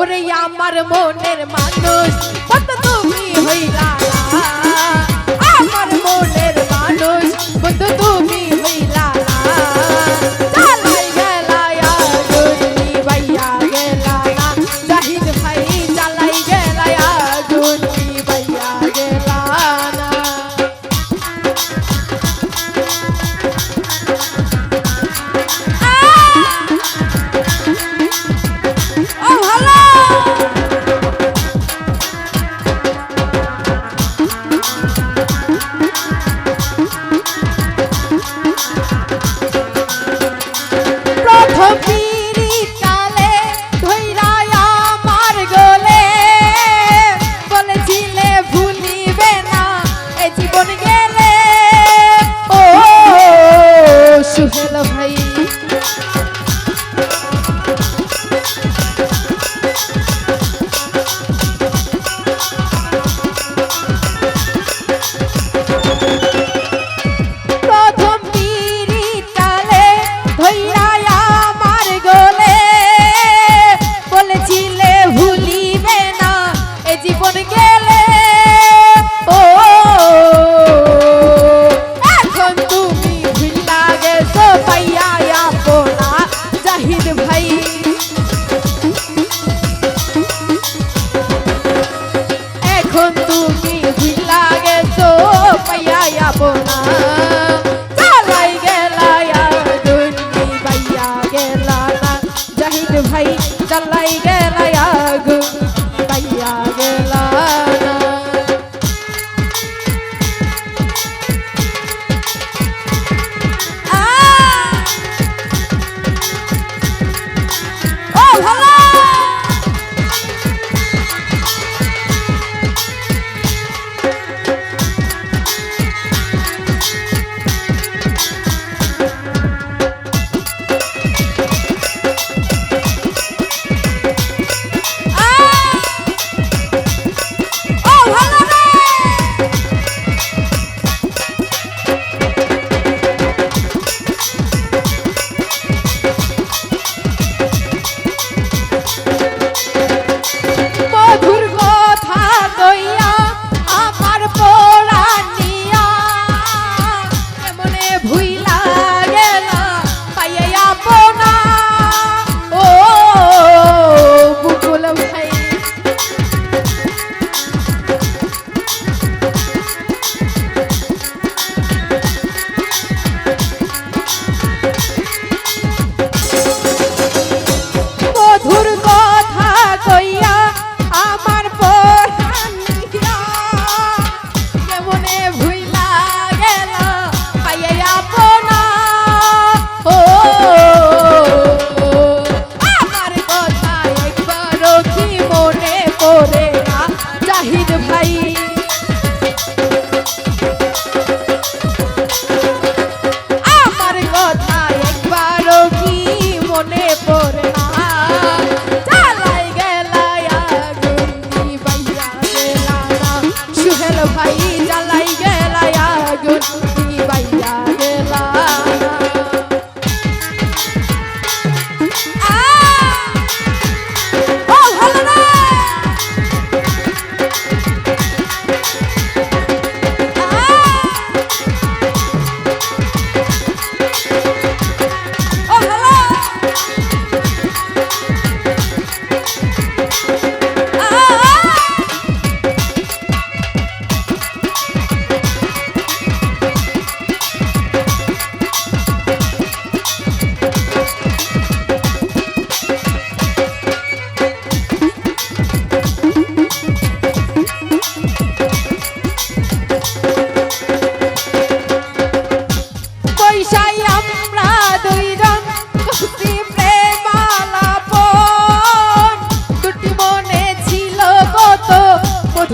ওরে আমার মনের মানুষ কত তুমি হইলা। আমার মনের মানুষ কত তুমি 抢他妈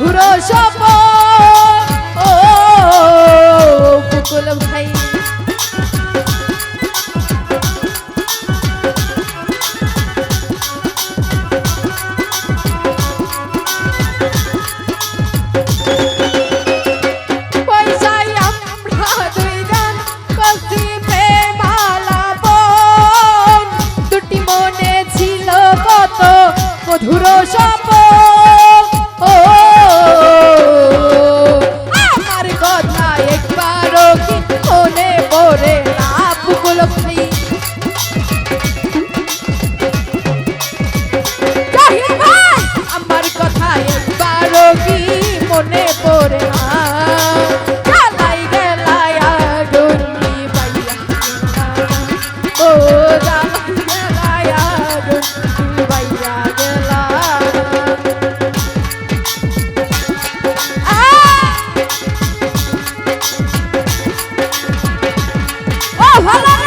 ঘুরো সপ ও কুকুল ভাই Hello!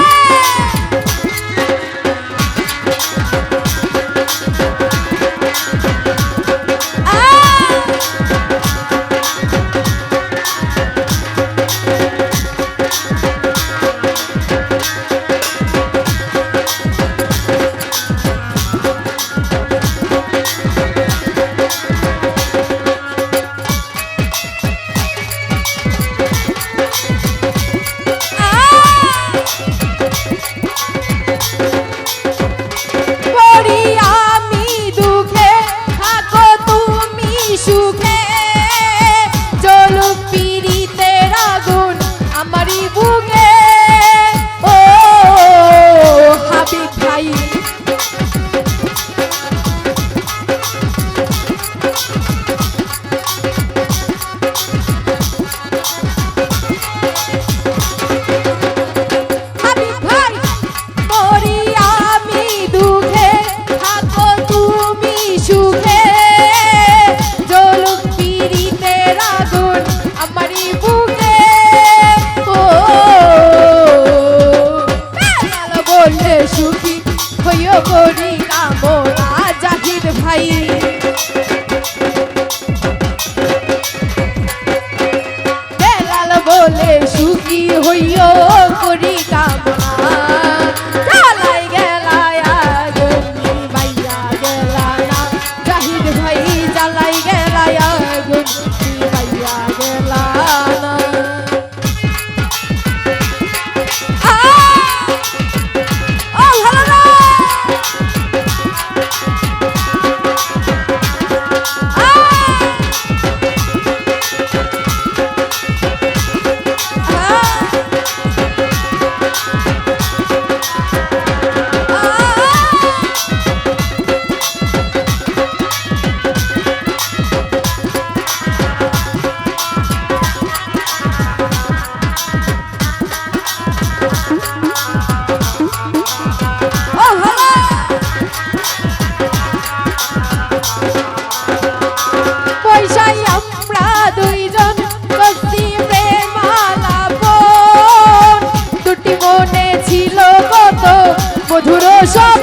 Boys up!